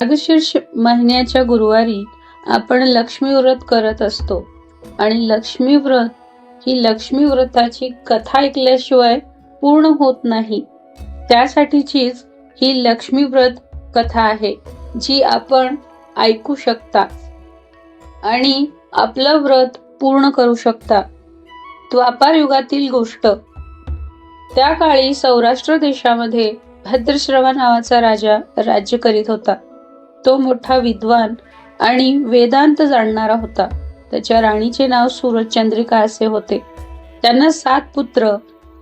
मार्गशीर्ष महिन्याच्या गुरुवारी आपण लक्ष्मी व्रत करत असतो. आणि लक्ष्मी व्रत ही लक्ष्मी व्रताची कथा ऐकल्याशिवाय पूर्ण होत नाही. त्यासाठीचीच ही लक्ष्मी व्रत कथा आहे जी आपण ऐकू शकता. आणि आपलं व्रत पूर्ण करू शकता. द्वापार युगातील गोष्ट. त्या काळी सौराष्ट्र देशामध्ये भद्रश्रवा नावाचा राजा राज्य करीत होता. तो मोठा विद्वान आणि वेदांत जाणणारा होता. त्याच्या राणीचे नाव सूरजचंद्रिका असे होते. त्यांना सात पुत्र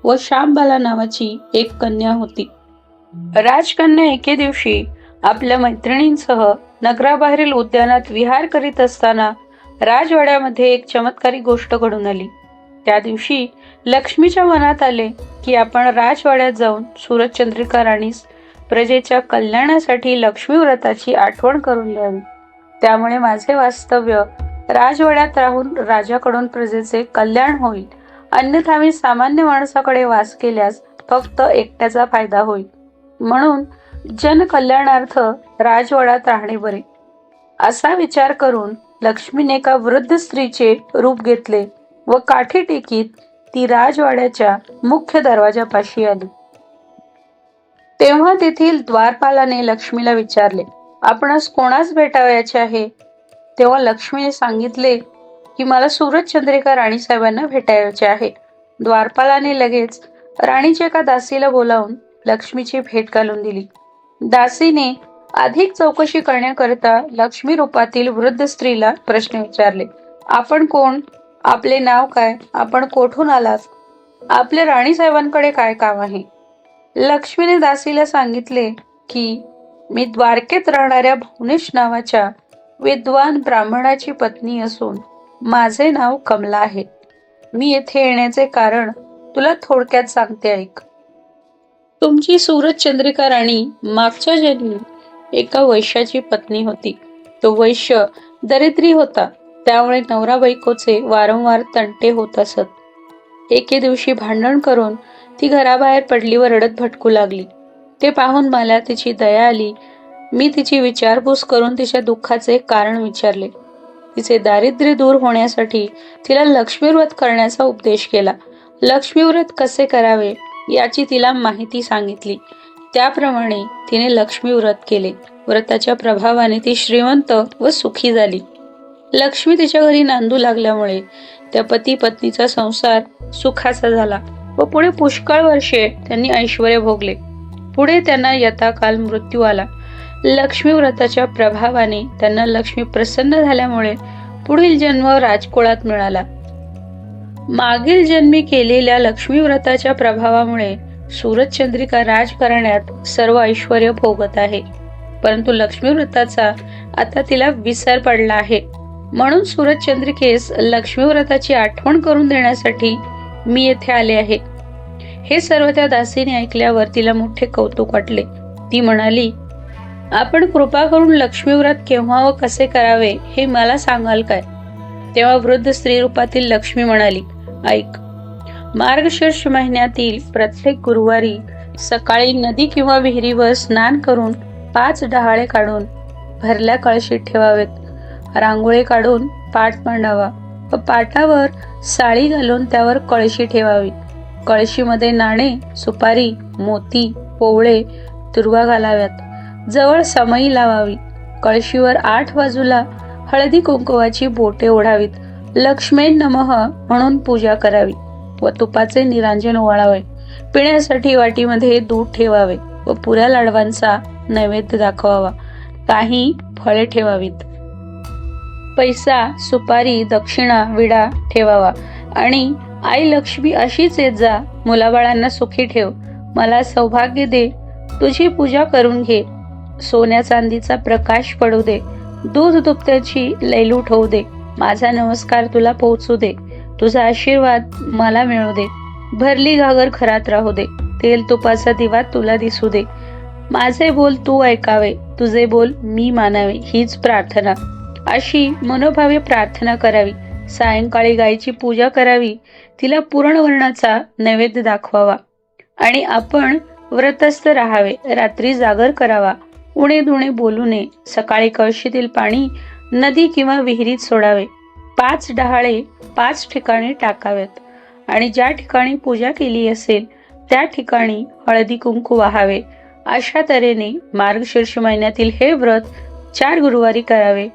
व श्यामबाला नावाची एक कन्या होती. राजकन्या एके दिवशी आपल्या मैत्रिणींसह नगराबाहेरील उद्यानात विहार करीत असताना राजवाड्यामध्ये एक चमत्कारी गोष्ट घडून आली. त्या दिवशी लक्ष्मीच्या मनात आले की आपण राजवाड्यात जाऊन सूरजचंद्रिका राणीस प्रजेच्या कल्याणासाठी लक्ष्मी व्रताची आठवण करून द्यावी त्यामुळे माझे वास्तव्य राजवाड्यात राहून राजाकडून प्रजेचे कल्याण होईल. अन्यथा मी सामान्य माणसाकडे वास केल्यास फक्त एकट्याचा फायदा होईल. म्हणून जनकल्याणार्थ राजवाड्यात राहणे बरे. असा विचार करून लक्ष्मीने एका वृद्ध स्त्रीचे रूप घेतले व काठी टेकीत ती राजवाड्याच्या मुख्य दरवाजापाशी आली. तेव्हा तेथील द्वारपालाने लक्ष्मीला विचारले आपणास कोणास भेटावयाचे आहे? तेव्हा लक्ष्मीने सांगितले की मला सूरजचंद्रिका राणीसाहेबांना भेटायचे आहे. द्वारपालाने लगेच राणीच्या एका दासीला बोलावून लक्ष्मीची भेट घालून दिली. दासीने अधिक चौकशी करण्याकरिता लक्ष्मी रूपातील वृद्ध स्त्रीला प्रश्न विचारले आपण कोण? आपले नाव काय? आपण कोठून आलात? आपल्या राणीसाहेबांकडे काय काम आहे? लक्ष्मीने दासीला सांगितले की मी द्वारकेत राहणाऱ्या भुवनेश नावाच्या विद्वान ब्राह्मणाची पत्नी असून माझे नाव कमला आहे. मी येथे येण्याचे कारण तुला थोडक्यात सांगते ऐक. तुमची सूरज चंद्रिका राणी मागच्या जन्मी एका वैश्याची पत्नी होती. तो वैश्य दरिद्री होता. त्यामुळे नवरा बायकोचे वारंवार तंटे होत असत. एके दिवशी भांडण करून ती घराबाहेर पडली व रडत भटकू लागली. ते पाहून मला तिची दया आली. मी तिची विचारपूस करून तिच्या दुःखाचे कारण विचारले. तिचे दारिद्र्य दूर होण्यासाठी तिला लक्ष्मीव्रत करण्याचा उपदेश केला. लक्ष्मीव्रत कसे करावे याची तिला माहिती सांगितली. त्याप्रमाणे तिने लक्ष्मीव्रत केले. व्रताच्या प्रभावाने ती श्रीमंत व सुखी झाली. लक्ष्मी तिच्या घरी नांदू लागल्यामुळे त्या पती पत्नीचा संसार सुखाचा झाला. व पुढे पुष्कळ वर्षे त्यांनी ऐश्वर भोगले. पुढे त्यांना यथाकाल मृत्यू आला. लक्ष्मी व्रताच्या प्रभावाने त्यांना लक्ष्मी प्रसन्न झाल्यामुळे पुढील जन्म राजकुळात मिळाला. मागील जन्मी केलेल्या लक्ष्मी व्रताच्या प्रभावामुळे सूरजचंद्रिका राजकारण्यात सर्व ऐश्वर भोगत आहे. परंतु लक्ष्मी व्रताचा आता तिला विसर पडला आहे. म्हणून सूरजचंद्रिकेस लक्ष्मी व्रताची आठवण करून देण्यासाठी मी येथे आले आहे. हे सर्व त्या दासीने ऐकल्यावर तिला मोठे कौतुक वाटले. ती म्हणाली आपण कृपा करून लक्ष्मीव्रत केव्हा व कसे करावे हे मला सांगाल काय? तेव्हा वृद्ध स्त्री रूपातील लक्ष्मी म्हणाली ऐक मार्गशीर्ष महिन्यातील प्रत्येक गुरुवारी सकाळी नदी किंवा विहिरीवर स्नान करून पाच डहाळे काढून भरल्या कळशीत ठेवावेत. रांगोळी काढून पाट मांडावा व पाटावर साळी घालून त्यावर कळशी ठेवावी. कळशीमध्ये नाणे सुपारी मोती पोवळे दुर्वा घालाव्यात. जवळ समई लावावी. कळशीवर आठ बाजूला हळदी कुंकवाची बोटे ओढावीत. लक्ष्मी नमः म्हणून पूजा करावी. व तुपाचे निरांजन ओवाळावे. पिण्यासाठी वाटीमध्ये दूध ठेवावे व पुऱ्या लाडवांचा नैवेद्य दाखवावा. काही फळे ठेवावीत. पैसा सुपारी दक्षिणा विडा ठेवावा आणि आई लक्ष्मी अशीच येत जा. मुलाबाळांना सुखी ठेव. मला सौभाग्य दे. तुझी पूजा करून घे. सोन्या चांदीचा प्रकाश पडू दे. दूध दुभत्याची लैलूट होऊ दे. माझा नमस्कार तुला पोहोचू दे. तुझा आशीर्वाद मला मिळू दे. भरली घागर खरात राहू दे. तेल तुपाचा दिवा तुला दिसू दे. माझे बोल तू ऐकावे. तुझे बोल मी मानावे. हीच प्रार्थना. अशी मनोभावे प्रार्थना करावी. सायंकाळी गायीची पूजा करावी तिला पूर्णवर्णाचा नैवेद्य दाखवावा आणि आपण व्रतस्थ राहावे रात्री जागर करावा उणे दुणे बोलू नये सकाळी कळशीतील पाणी नदी किंवा विहिरीत सोडावे पाच डहाळे पाच ठिकाणी टाकावेत आणि ज्या ठिकाणी पूजा केली असेल त्या ठिकाणी हळदी कुंकू वाहावे. अशा तऱ्हेने मार्गशीर्ष महिन्यातील हे व्रत चार गुरुवारी करावे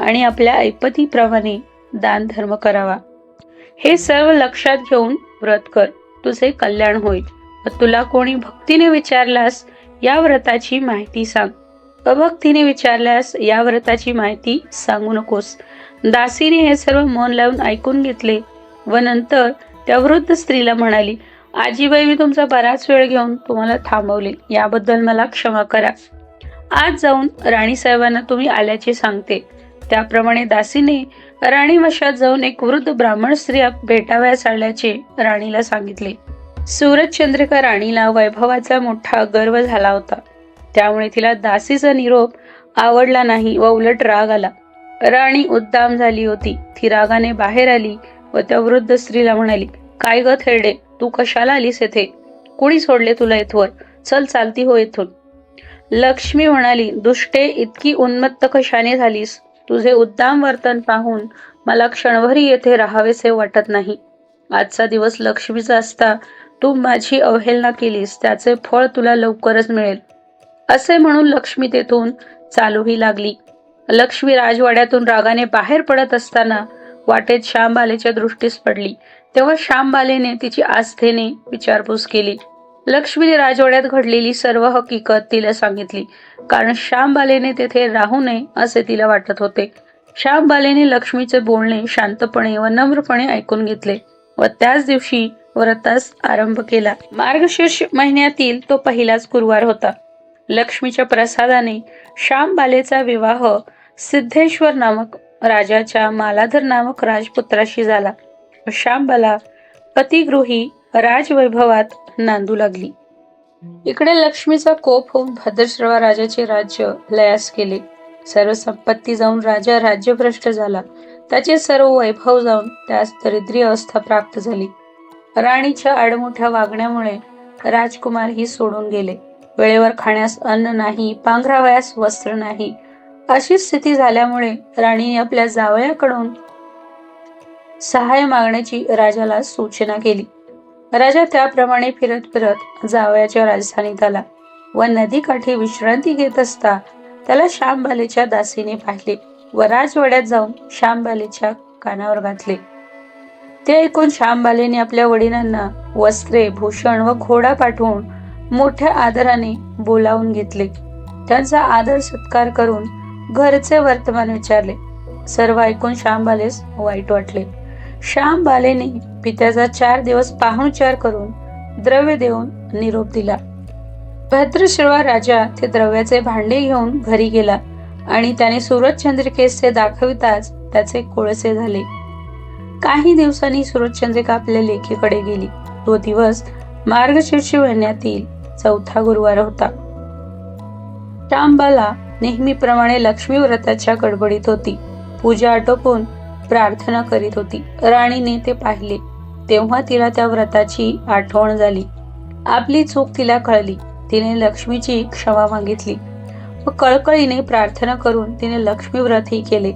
आणि आपल्या ऐपतीप्रमाणे दान धर्म करावा. हे सर्व लक्षात घेऊन व्रत कर. तुझे कल्याण होईल. व तुला कोणी भक्तीने विचारल्यास या व्रताची माहिती सांग. अभक्तीने विचारल्यास या व्रताची माहिती सांगू नकोस. दासीने हे सर्व मन लावून ऐकून घेतले व नंतर त्या वृद्ध स्त्रीला म्हणाली आजीबाई मी तुमचा बराच वेळ घेऊन तुम्हाला थांबवले. याबद्दल मला क्षमा करा. आज जाऊन राणी साहेबांना तुम्ही आल्याचे सांगते. त्याप्रमाणे दासीने राणी वशात जाऊन एक वृद्ध ब्राह्मण स्त्रिया भेटावयास आल्याचे राणीला सांगितले. सूरजचंद्रिका राणीला वैभवाचा मोठा गर्व झाला होता. त्यामुळे तिला दासीचा निरोप आवडला नाही व उलट राग आला. राणी उद्दाम झाली होती. ती रागाने बाहेर आली व त्या वृद्ध स्त्रीला म्हणाली काय ग थेरडे तू कशाला आलीस येथे कुणी सोडले तुला इथवर? चल चालती हो इथून. लक्ष्मी म्हणाली दुष्टे इतकी उन्मत्त कशाने झालीस? तुझे उद्दाम वर्तन पाहून मला क्षणभरी येथे राहावेसे वाटत नाही. आजचा दिवस लक्ष्मीचा असता तू माझी अवहेलना केलीस त्याचे फळ तुला लवकरच मिळेल. असे म्हणून लक्ष्मी तेथून चालूही लागली. लक्ष्मी राजवाड्यातून रागाने बाहेर पडत असताना वाटेत श्यामबालेच्या दृष्टीस पडली. तेव्हा श्यामबालेने तिची आस्थेने विचारपूस केली. लक्ष्मीने राजवाड्यात घडलेली सर्व हकीकत तिला सांगितली. कारण श्यामबालेने तेथे राहू नये असे तिला वाटत होते. श्यामबालेने लक्ष्मीचे बोलणे शांतपणे व नम्रपणे ऐकून घेतले व त्याच दिवशी व्रतास आरंभ केला. मार्गशीर्ष महिन्यातील तो पहिलाच गुरुवार होता. लक्ष्मीच्या प्रसादाने श्यामबालेचा विवाह सिद्धेश्वर नामक राजाच्या मालाधर नामक राजपुत्राशी झाला. व श्यामबाला अतिगृही राजवैभवात नांदू लागली. इकडे लक्ष्मीचा कोप होऊन भद्रश्रवा राजाचे राज्य लयास केले. सर्व संपत्ती जाऊन राजा राज्यभ्रष्ट झाला. त्याचे सर्व वैभव जाऊन त्यास दरिद्री अवस्था प्राप्त झाली. राणीच्या आडमोठ्या वागण्यामुळे राजकुमार ही सोडून गेले. वेळेवर खाण्यास अन्न नाही पांघरावयास वस्त्र नाही. अशी स्थिती झाल्यामुळे राणीने आपल्या जावयाकडून सहाय्य मागण्याची राजाला सूचना केली. राजा त्याप्रमाणे फिरत फिरत जावयाच्या राजधानीत आला व नदीकाठी विश्रांती घेत असता त्याला श्यामबालेच्या दासीने पाहिले व राजवाड्यात जाऊन श्यामबालेच्या कानावर घातले. ते ऐकून श्यामबालेने आपल्या वडिलांना वस्त्रे भूषण व घोडा पाठवून मोठ्या आदराने बोलावून घेतले. त्यांचा आदर सत्कार करून घरचे वर्तमान विचारले. सर्व ऐकून श्यामबालेस वाईट वाटले. श्यामबालेने पित्याचा चार दिवस पाहुणचार करून द्रव्य देऊन निरोप दिला. भद्रश्रवा राजा ते द्रव्याचे भांडे घेऊन घरी गेला आणि त्याने सूरजचंद्रिकेचे दाखविताच त्याचे कोळसे झाले. काही दिवसांनी सूरजचंद्रिका आपल्या लेखीकडे गेली. तो दिवस मार्गशीर्ष महिन्यातील चौथा गुरुवार होता. श्यामबाला नेहमीप्रमाणे लक्ष्मी व्रताच्या गडबडीत होती. पूजा आटोपून प्रार्थना करीत होती. राणीने ते पाहिले. तेव्हा तिला त्या व्रताची आठवण झाली. आपली चूक तिला कळली. तिने लक्ष्मीची क्षमा मागितली. व कळकळीने प्रार्थना करून तिने लक्ष्मी व्रतही केले.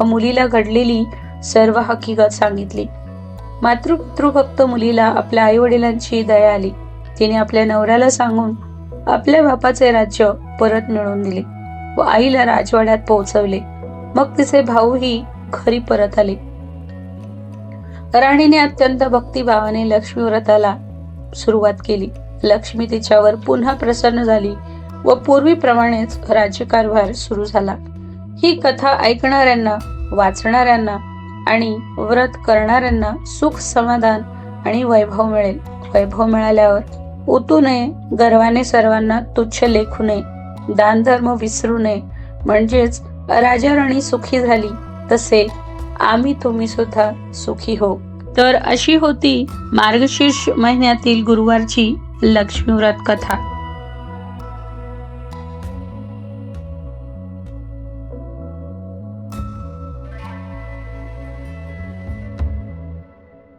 व मुलीला घडलेली सर्व हकीकत सांगितली. मातृपितृभक्त मुलीला आपल्या आई वडिलांची दया आली. तिने आपल्या नवऱ्याला सांगून आपल्या बापाचे राज्य परत मिळवून दिले व आईला राजवाड्यात पोहोचवले. मग तिचे भाऊही घरी परत आले. राणीने अत्यंत भक्तिभावाने लक्ष्मी व्रताला सुरुवात केली. लक्ष्मी तिच्यावर पुन्हा प्रसन्न झाली व पूर्वीप्रमाणेच राज्यकारभार सुरू झाला. ही कथा ऐकणाऱ्यांना वाचणाऱ्यांना आणि व्रत करणाऱ्यांना सुख समाधान आणि वैभव मिळेल. वैभव मिळाल्यावर उतू नये गर्वाने सर्वांना तुच्छ लेखू नये दानधर्म विसरू नये. म्हणजेच राजा राणी सुखी झाली. तसे आम्ही तुम्ही सुद्धा सुखी हो. तर अशी होती मार्गशीर्ष महिन्यातील गुरुवारची लक्ष्मीव्रत कथा.